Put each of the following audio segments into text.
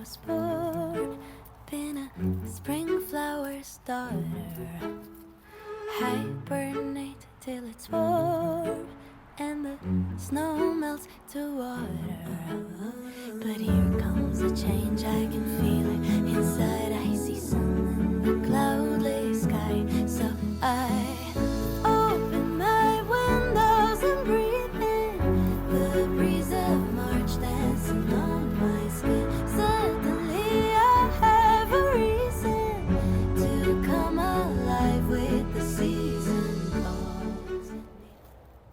was born, been a spring flower's daughter. Hibernate till it's warm, and the snow melts to water. But here comes a change, I can feel it inside. I see sun in the cloudless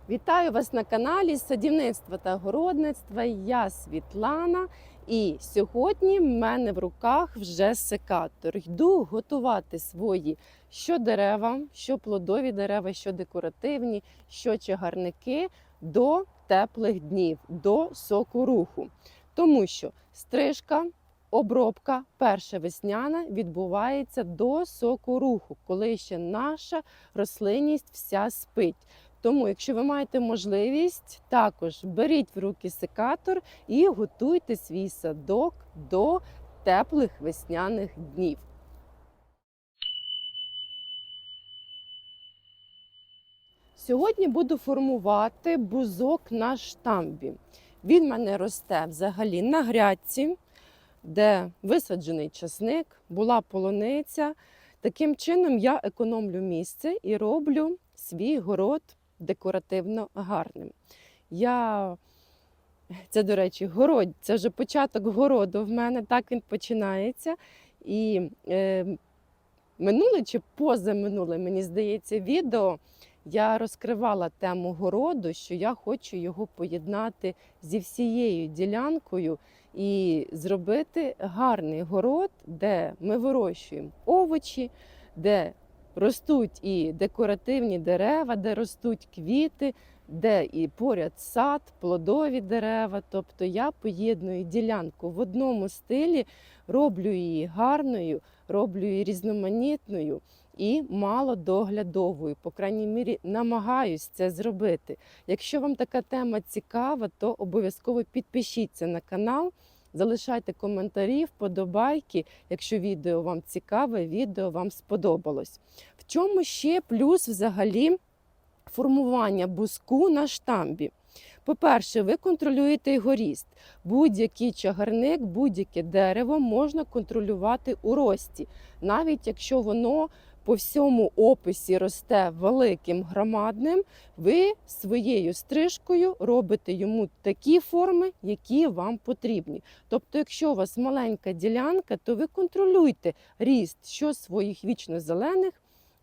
Вітаю вас на каналі Садівництва та городництва. Я Світлана. І сьогодні в мене в руках вже секатор. Йду готувати свої що дерева, що плодові дерева, що декоративні, що чагарники до теплих днів, до соку руху. Тому що стрижка, обробка, перша весняна відбувається до соку руху, коли ще наша рослинність вся спить. Тому, якщо ви маєте можливість, також беріть в руки секатор і готуйте свій садок до теплих весняних днів. Сьогодні буду формувати бузок на штамбі. Він в мене росте взагалі на грядці, де висаджений часник, була полуниця. Таким чином я економлю місце і роблю свій город декоративно гарним. Я це, до речі, город, це вже початок городу в мене, так він починається. І е, минуле чи позаминуле, мені здається, відео я розкривала тему городу, що я хочу його поєднати зі всією ділянкою і зробити гарний город, де ми вирощуємо овочі, де ростуть і декоративні дерева, де ростуть квіти, де і поряд сад, плодові дерева. Тобто я поєдную ділянку в одному стилі, роблю її гарною, роблю її різноманітною і малодоглядовою. По крайній мірі, намагаюсь це зробити. Якщо вам така тема цікава, то обов'язково підпишіться на канал. Залишайте коментарі, вподобайки, якщо відео вам цікаве, відео вам сподобалось. В чому ще плюс взагалі формування буску на штамбі? По-перше, ви контролюєте його ріст. Будь-який чагарник, будь-яке дерево можна контролювати у рості, навіть якщо воно по всьому описі росте великим громадним, ви своєю стрижкою робите йому такі форми, які вам потрібні. Тобто, якщо у вас маленька ділянка, то ви контролюйте ріст що своїх вічно зелених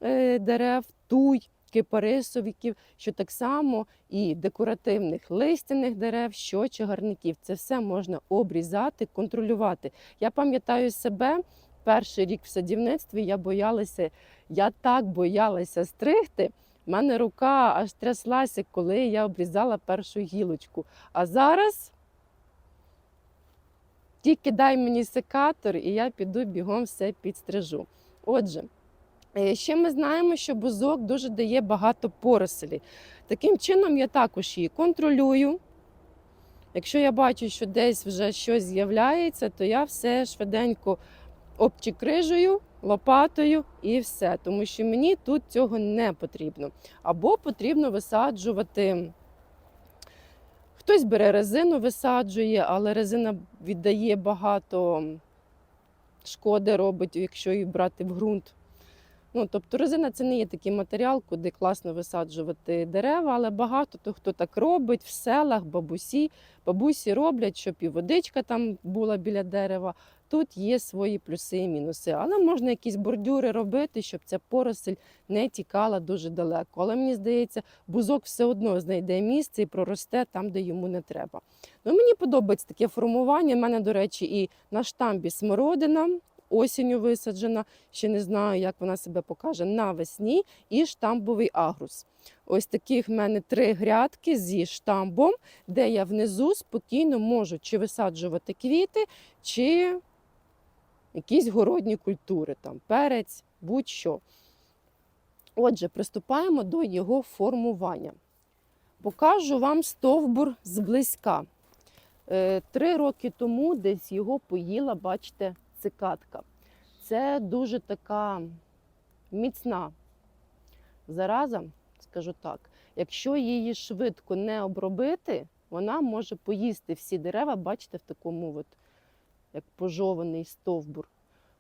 е, дерев, туй, кипарисовиків, що так само і декоративних листяних дерев, що чагарників. Це все можна обрізати, контролювати. Я пам'ятаю себе. Перший рік в садівництві я боялася, я так боялася стригти. У мене рука аж тряслася, коли я обрізала першу гілочку. А зараз тільки дай мені секатор, і я піду бігом все підстрижу. Отже, е, ще ми знаємо, що бузок дуже дає багато порослі. Таким чином, я також її контролюю. Якщо я бачу, що десь вже щось з'являється, то я все швиденько обчикрижую лопатою і все. Тому що мені тут цього не потрібно. Або потрібно висаджувати. Хтось бере резину, висаджує, але резина віддає багато шкоди робить, якщо її брати в ґрунт. Ну, тобто резина це не є такий матеріал, куди класно висаджувати дерева, але багато то, хто так робить в селах, бабусі, бабусі роблять, щоб і водичка там була біля дерева. Тут є свої плюси і мінуси. Але можна якісь бордюри робити, щоб ця поросль не тікала дуже далеко. Але мені здається, бузок все одно знайде місце і проросте там, де йому не треба. Ну, Мені подобається таке формування. У мене, до речі, і на штамбі смородина. Осінню висаджена, ще не знаю, як вона себе покаже навесні, і штамбовий агрус. Ось таких в мене три грядки зі штамбом, де я внизу спокійно можу чи висаджувати квіти, чи якісь городні культури, там перець, будь-що. Отже, приступаємо до його формування. Покажу вам стовбур зблизька. Е, Три роки тому десь його поїла, бачите, цикатка. Це дуже така міцна зараза, скажу так. Якщо її швидко не обробити, вона може поїсти всі дерева, бачите, в такому от, як пожований стовбур.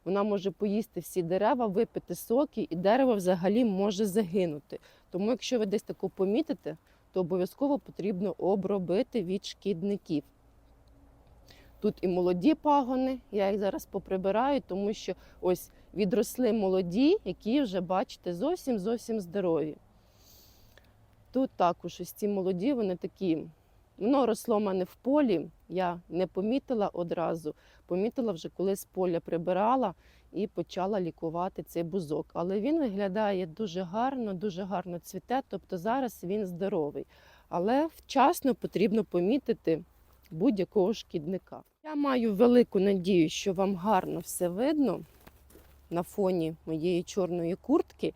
Вона може поїсти всі дерева, випити соки, і дерево взагалі може загинути. Тому, якщо ви десь таку помітите, то обов'язково потрібно обробити від шкідників. Тут і молоді пагони, я їх зараз поприбираю, тому що ось відросли молоді, які вже, бачите, зовсім зовсім здорові. Тут також ось ці молоді, вони такі. Воно росло в мене в полі, я не помітила одразу. Помітила вже, коли з поля прибирала і почала лікувати цей бузок. Але він виглядає дуже гарно, дуже гарно цвіте, тобто зараз він здоровий. Але вчасно потрібно помітити будь-якого шкідника. Я маю велику надію, що вам гарно все видно на фоні моєї чорної куртки.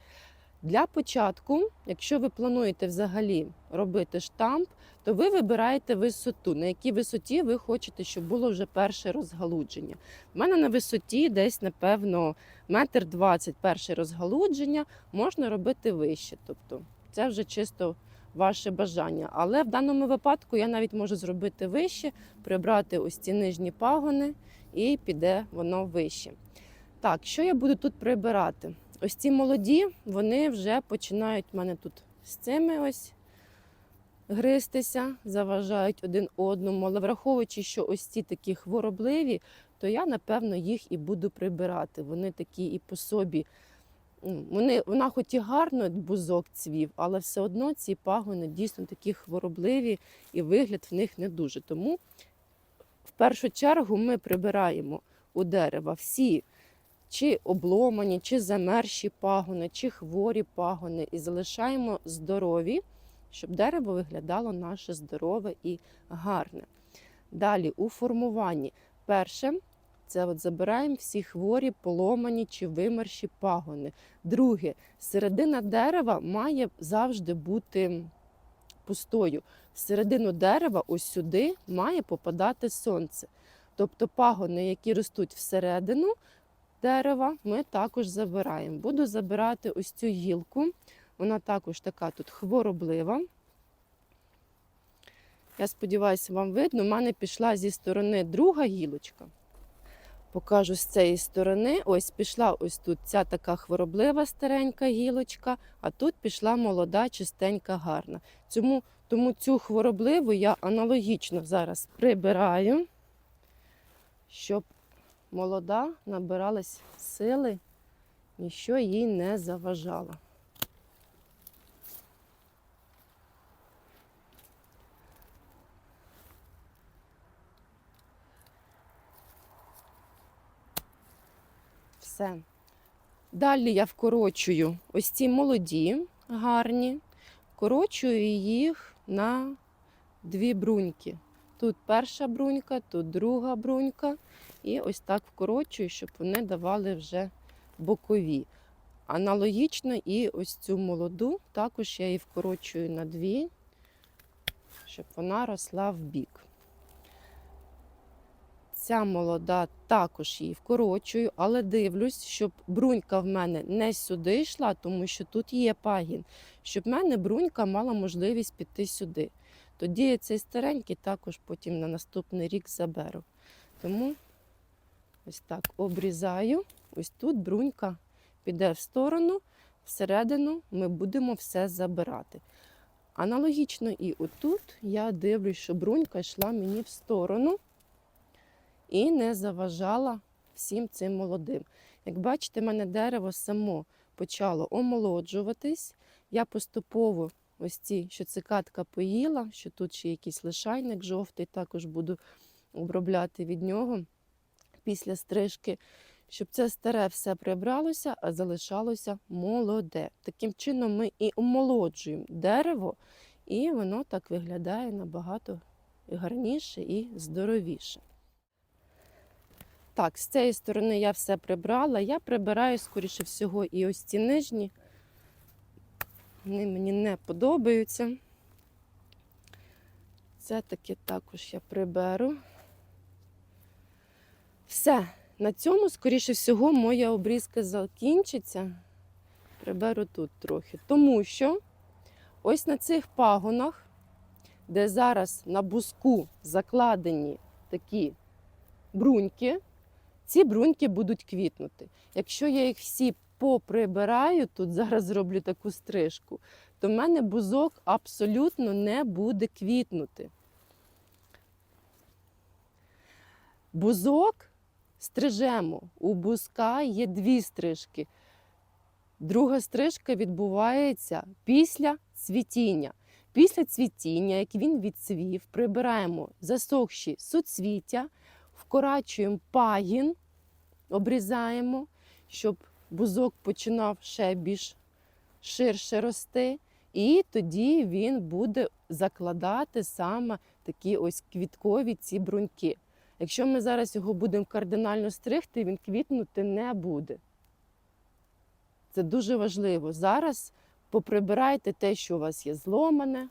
Для початку, якщо ви плануєте взагалі робити штамп, то ви вибираєте висоту, на якій висоті ви хочете, щоб було вже перше розгалудження. У мене на висоті десь, напевно, метр двадцять перше розгалудження, можна робити вище. Тобто це вже чисто ваше бажання. Але в даному випадку я навіть можу зробити вище, прибрати ось ці нижні пагони і піде воно вище. Так, що я буду тут прибирати? Ось ці молоді, вони вже починають в мене тут з цими ось гристися, заважають один одному. Але враховуючи, що ось ці такі хворобливі, то я, напевно, їх і буду прибирати. Вони такі і по собі. Ну, Вони, вона хоч і гарно бузок цвів, але все одно ці пагони дійсно такі хворобливі і вигляд в них не дуже. Тому в першу чергу ми прибираємо у дерева всі чи обломані, чи замерші пагони, чи хворі пагони, і залишаємо здорові, щоб дерево виглядало наше здорове і гарне. Далі у формуванні. Перше, це от забираємо всі хворі, поломані чи вимерші пагони. Друге, середина дерева має завжди бути пустою. В середину дерева, ось сюди, має попадати сонце. Тобто пагони, які ростуть всередину, дерева ми також забираємо. Буду забирати ось цю гілку. Вона також така тут хвороблива. Я сподіваюся, вам видно. У мене пішла зі сторони друга гілочка. Покажу з цієї сторони. Ось пішла ось тут ця така хвороблива старенька гілочка, а тут пішла молода, чистенька, гарна. Тому, тому цю хворобливу я аналогічно зараз прибираю, щоб молода набиралась сили, ніщо їй не заважало. Все. Далі я вкорочую ось ці молоді, гарні, вкорочую їх на дві бруньки. Тут перша брунька, тут друга брунька. І ось так вкорочую, щоб вони давали вже бокові. Аналогічно і ось цю молоду, також я її вкорочую на дві, щоб вона росла в бік. Ця молода також її вкорочую, але дивлюсь, щоб брунька в мене не сюди йшла, тому що тут є пагін, щоб в мене брунька мала можливість піти сюди. Тоді я цей старенький також потім на наступний рік заберу. Тому ось так обрізаю. Ось тут брунька піде в сторону, всередину ми будемо все забирати. Аналогічно і отут я дивлюсь, що брунька йшла мені в сторону і не заважала всім цим молодим. Як бачите, в мене дерево само почало омолоджуватись. Я поступово ось ці, що цикатка поїла, що тут ще якийсь лишайник жовтий, також буду обробляти від нього після стрижки, щоб це старе все прибралося, а залишалося молоде. Таким чином ми і омолоджуємо дерево, і воно так виглядає набагато гарніше і здоровіше. Так, з цієї сторони я все прибрала. Я прибираю, скоріше всього, і ось ці нижні. Вони мені не подобаються. все-таки також я приберу. Все, на цьому, скоріше всього, моя обрізка закінчиться. Приберу тут трохи. Тому що ось на цих пагонах, де зараз на буску закладені такі бруньки, ці бруньки будуть квітнути. Якщо я їх всі поприбираю, тут зараз зроблю таку стрижку, то в мене бузок абсолютно не буде квітнути. Бузок стрижемо. У бузка є дві стрижки. Друга стрижка відбувається після цвітіння. Після цвітіння, як він відцвів, прибираємо засохші суцвіття, вкорачуємо пагін, обрізаємо, щоб бузок починав ще більш ширше рости. І тоді він буде закладати саме такі ось квіткові ці бруньки. Якщо ми зараз його будемо кардинально стригти, він квітнути не буде. Це дуже важливо. Зараз поприбирайте те, що у вас є зломане.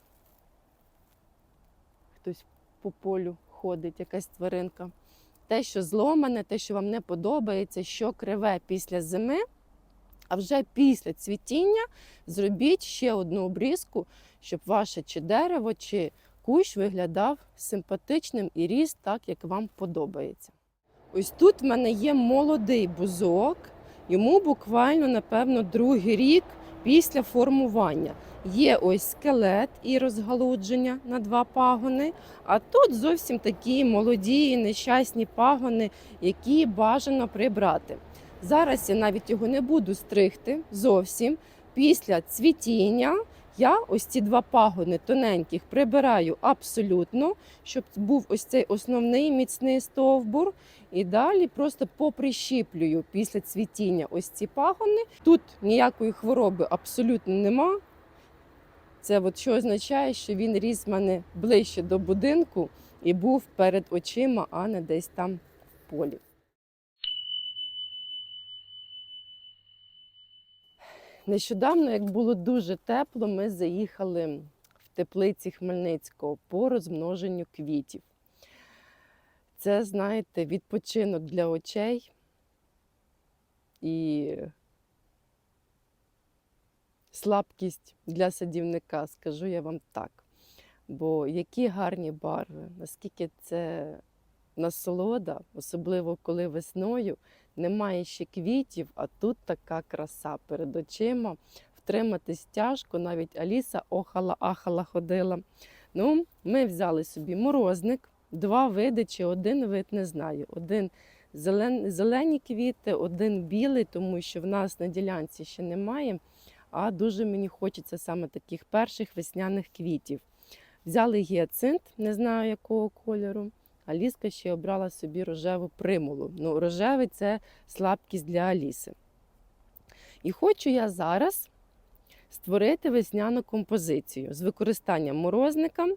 Хтось по полю ходить, якась тваринка. Те, що зломане, те, що вам не подобається, що криве після зими. А вже після цвітіння зробіть ще одну обрізку, щоб ваше чи дерево, чи кущ виглядав симпатичним і ріс так, як вам подобається. Ось тут в мене є молодий бузок, йому буквально, напевно, другий рік після формування. Є ось скелет і розгалудження на два пагони, а тут зовсім такі молоді, нещасні пагони, які бажано прибрати. Зараз я навіть його не буду стригти зовсім. Після цвітіння я ось ці два пагони тоненьких прибираю абсолютно, щоб був ось цей основний міцний стовбур. І далі просто поприщіплюю після цвітіння ось ці пагони. Тут ніякої хвороби абсолютно нема. Це от що означає, що він ріс в мене ближче до будинку і був перед очима, а не десь там в полі. Нещодавно, як було дуже тепло, ми заїхали в теплиці Хмельницького по розмноженню квітів. Це, знаєте, відпочинок для очей і слабкість для садівника, скажу я вам так. Бо які гарні барви, наскільки це насолода, особливо коли весною немає ще квітів, а тут така краса перед очима. Втриматись тяжко, навіть Аліса охала-ахала ходила. Ну, ми взяли собі морозник, два види чи один вид, не знаю. Один зелен, зелені квіти, один білий, тому що в нас на ділянці ще немає. А дуже мені хочеться саме таких перших весняних квітів. Взяли гіацинт, не знаю якого кольору. Аліска ще обрала собі рожеву примулу. Ну, рожевий це слабкість для Аліси. І хочу я зараз створити весняну композицію з використанням морозника,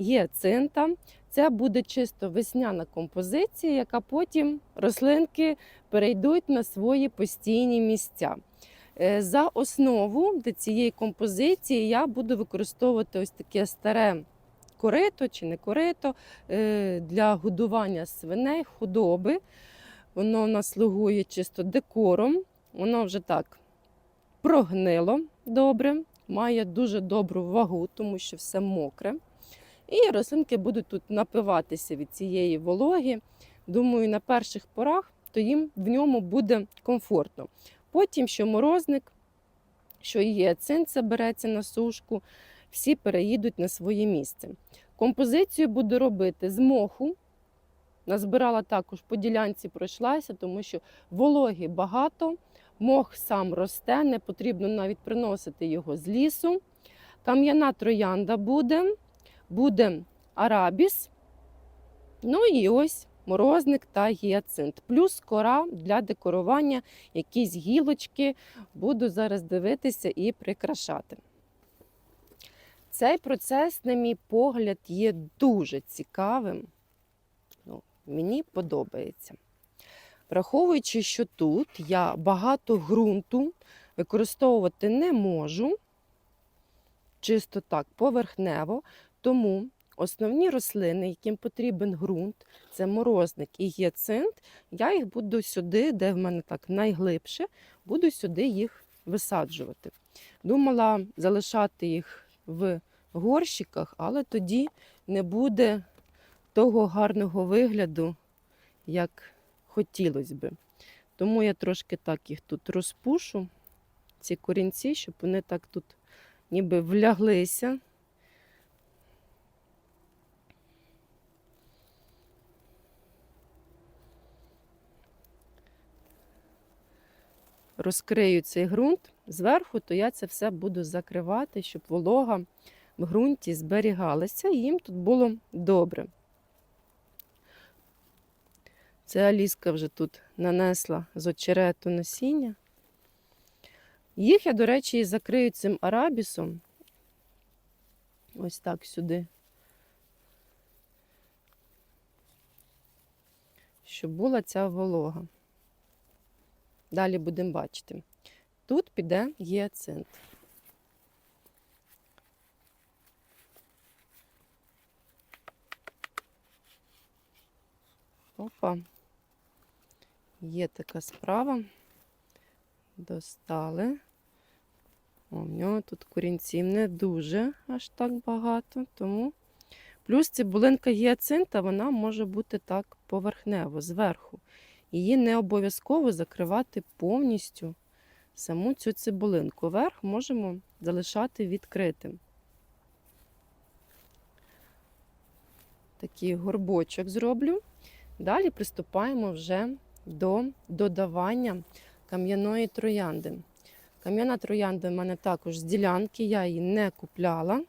гіацинта. Це буде чисто весняна композиція, яка потім рослинки перейдуть на свої постійні місця. Е, За основу для цієї композиції я буду використовувати ось таке старе корито чи не корито е, для годування свиней, худоби. Воно у нас слугує чисто декором. Воно вже так прогнило добре, має дуже добру вагу, тому що все мокре. І рослинки будуть тут напиватися від цієї вологи. Думаю, на перших порах то їм в ньому буде комфортно. Потім, що морозник, що є це береться на сушку, всі переїдуть на своє місце. Композицію буду робити з моху. Назбирала також по ділянці, пройшлася, тому що вологи багато, мох сам росте, не потрібно навіть приносити його з лісу. Кам'яна троянда буде, буде арабіс. Ну і ось морозник та гіацинт. Плюс кора для декорування, якісь гілочки. Буду зараз дивитися і прикрашати. Цей процес, на мій погляд, є дуже цікавим. Ну, мені подобається. Враховуючи, що тут я багато ґрунту використовувати не можу, чисто так, поверхнево. Тому, основні рослини, яким потрібен ґрунт, це морозник і гіацинт, я їх буду сюди, де в мене так найглибше, буду сюди їх висаджувати. Думала залишати їх в горщиках, але тоді не буде того гарного вигляду, як хотілося би. Тому я трошки так їх тут розпушу, ці корінці, щоб вони так тут ніби вляглися. Розкрию цей ґрунт зверху, то я це все буду закривати, щоб волога в ґрунті зберігалася і їм тут було добре. Це Аліска вже тут нанесла з очерету насіння. Їх я, до речі, і закрию цим арабісом. Ось так сюди. Щоб була ця волога. Далі будемо бачити. Тут піде гіацинт. Опа. Є така справа. Достали. В нього тут корінців не дуже аж так багато, тому. Плюс цибулинка гіацинта, вона може бути так поверхнево, зверху. Її не обов'язково закривати повністю саму цю цибулинку. Верх можемо залишати відкритим. Такий горбочок зроблю. Далі приступаємо вже до додавання кам'яної троянди. Кам'яна троянда в мене також з ділянки, я її не купляла.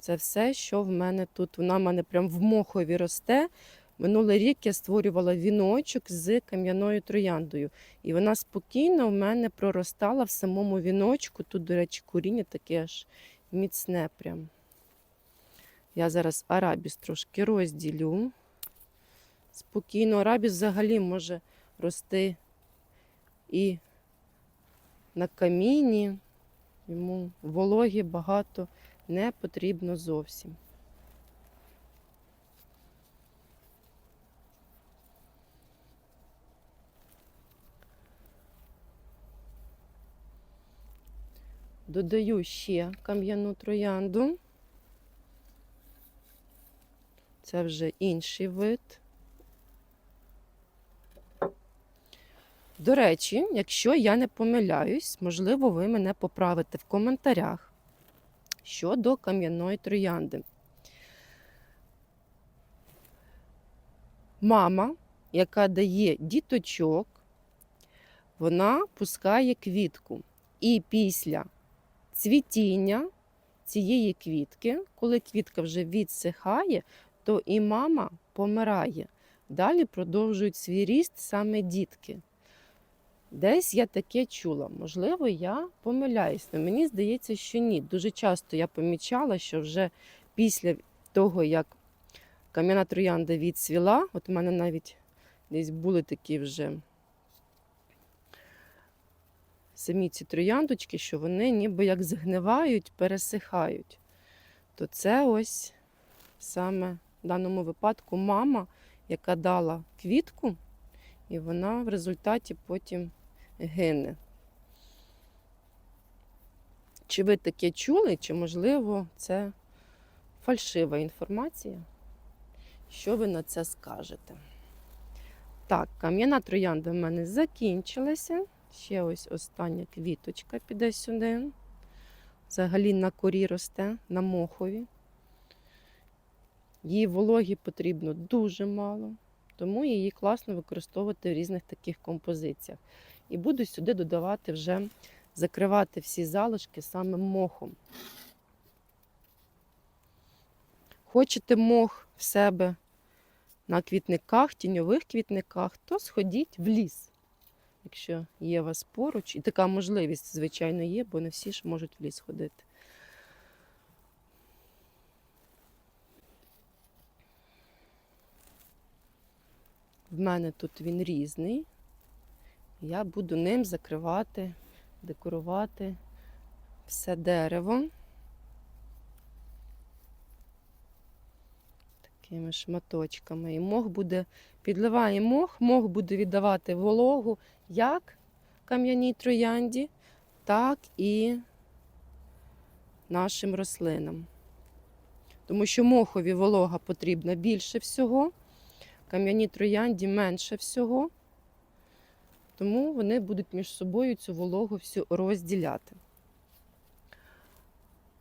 Це все, що в мене тут. Вона в мене прям в мохові росте. Минулий рік я створювала віночок з кам'яною трояндою. І вона спокійно в мене проростала в самому віночку. Тут, до речі, коріння таке аж міцне. Прям. Я зараз арабіс трошки розділю. Спокійно, арабіс взагалі може рости і на каміні. Йому вологі багато не потрібно зовсім. Додаю ще кам'яну троянду. Це вже інший вид. До речі, якщо я не помиляюсь, можливо, ви мене поправите в коментарях щодо кам'яної троянди. Мама, яка дає діточок, вона пускає квітку. І після цвітіння цієї квітки, коли квітка вже відсихає, то і мама помирає. Далі продовжують свій ріст саме дітки. Десь я таке чула. Можливо, я помиляюсь, але мені здається, що ні. Дуже часто я помічала, що вже після того, як кам'яна троянда відцвіла, от у мене навіть десь були такі вже самі ці трояндочки, що вони ніби як згнивають, пересихають. То це ось саме в даному випадку мама, яка дала квітку, і вона в результаті потім гине. Чи ви таке чули, чи, можливо, це фальшива інформація? Що ви на це скажете? Так, кам'яна троянда в мене закінчилася. Ще ось остання квіточка піде сюди. Взагалі на корі росте, на мохові. Їй вологі потрібно дуже мало, тому її класно використовувати в різних таких композиціях. І буду сюди додавати вже, закривати всі залишки саме мохом. Хочете мох в себе на квітниках, тіньових квітниках, то сходіть в ліс, якщо є вас поруч. І така можливість, звичайно, є, бо не всі ж можуть в ліс ходити. В мене тут він різний. Я буду ним закривати, декорувати все дерево. Такими шматочками. І мох буде, підливає мох, мох буде віддавати вологу як кам'яній троянді, так і нашим рослинам. Тому що мохові волога потрібна більше всього, кам'яній троянді менше всього. Тому вони будуть між собою цю вологу всю розділяти.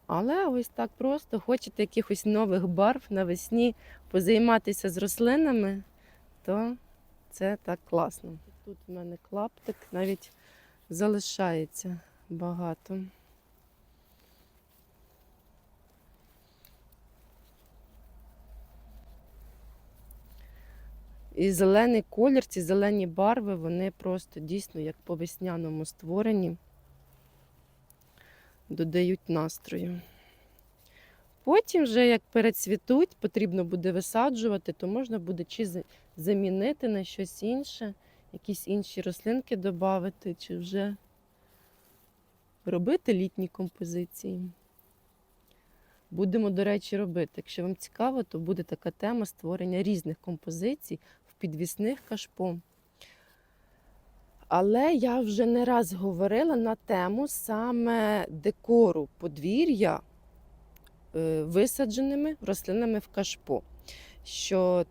Але ось так просто хочете якихось нових барв навесні позайматися з рослинами, то це так класно. Тут в мене клаптик навіть залишається багато. І зелений колір, ці зелені барви, вони просто дійсно як по весняному створені, додають настрою. Потім, вже як перецвітуть, потрібно буде висаджувати, то можна буде чи замінити на щось інше, якісь інші рослинки додати, чи вже робити літні композиції. Будемо, до речі, робити. Якщо вам цікаво, то буде така тема створення різних композицій в підвісних кашпо. Але я вже не раз говорила на тему саме декору подвір'я е, висадженими рослинами в кашпо. Що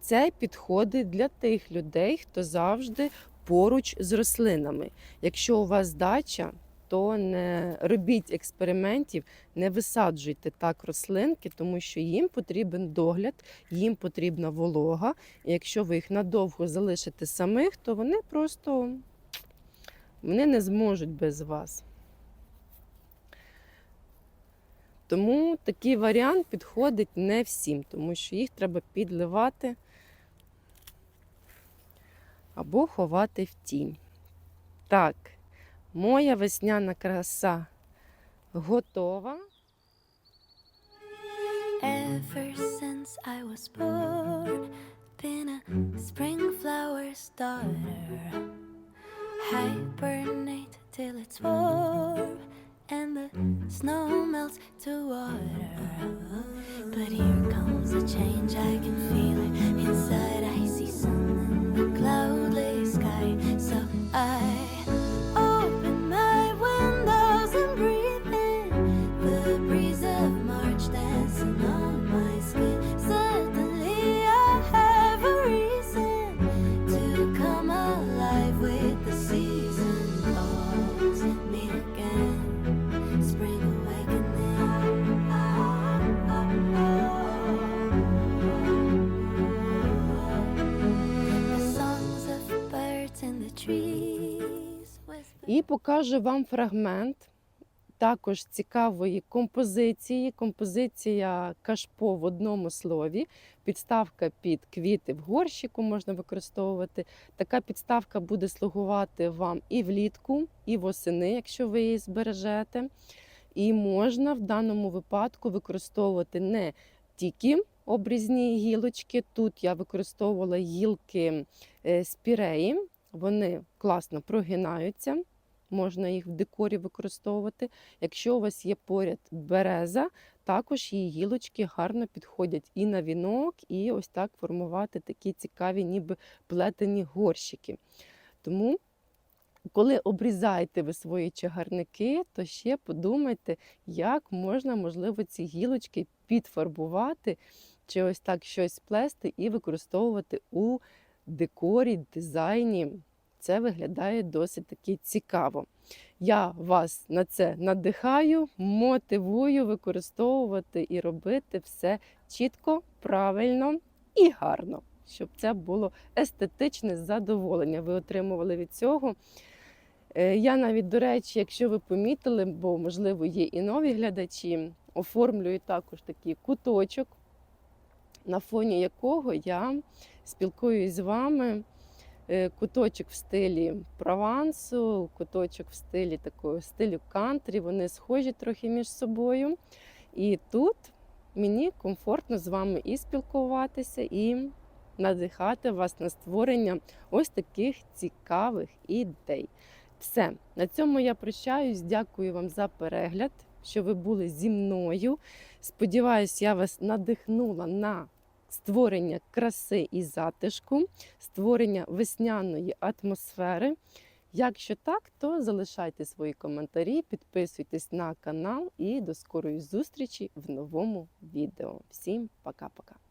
це підходить для тих людей, хто завжди поруч з рослинами. Якщо у вас дача, то не робіть експериментів, не висаджуйте так рослинки, тому що їм потрібен догляд, їм потрібна волога. І якщо ви їх надовго залишите самих, то вони просто вони не зможуть без вас. Тому такий варіант підходить не всім, тому що їх треба підливати або ховати в тінь. Так, моя весняна краса готова. Ever since I was born, been a spring flower's daughter. Hibernate till it's warm, and the snow melts to water. But here comes a change, I can feel it inside. I see sun in the cloudless Покажу вам фрагмент також цікавої композиції. Композиція кашпо в одному слові. Підставка під квіти в горщику можна використовувати. Така підставка буде слугувати вам і влітку, і восени, якщо ви її збережете. І можна в даному випадку використовувати не тільки обрізні гілочки. Тут я використовувала гілки е, спіреї, вони класно прогинаються. Можна їх в декорі використовувати. Якщо у вас є поряд береза, також її гілочки гарно підходять і на вінок, і ось так формувати такі цікаві, ніби плетені горщики. Тому, коли обрізаєте ви свої чагарники, то ще подумайте, як можна, можливо, ці гілочки підфарбувати, чи ось так щось плести і використовувати у декорі, дизайні. Це виглядає досить таки цікаво. Я вас на це надихаю, мотивую використовувати і робити все чітко, правильно і гарно, щоб це було естетичне задоволення. Ви отримували від цього. Е, Я навіть, до речі, якщо ви помітили, бо, можливо, є і нові глядачі, оформлюю також такий куточок, на фоні якого я спілкуюсь з вами. Е, Куточок в стилі провансу, куточок в стилі такого стилю кантрі. Вони схожі трохи між собою. І тут мені комфортно з вами і спілкуватися, і надихати вас на створення ось таких цікавих ідей. Все, на цьому я прощаюсь. Дякую вам за перегляд, що ви були зі мною. Сподіваюсь, я вас надихнула на створення краси і затишку, створення весняної атмосфери. Якщо так, то залишайте свої коментарі, підписуйтесь на канал і до скорої зустрічі в новому відео. Всім пока-пока!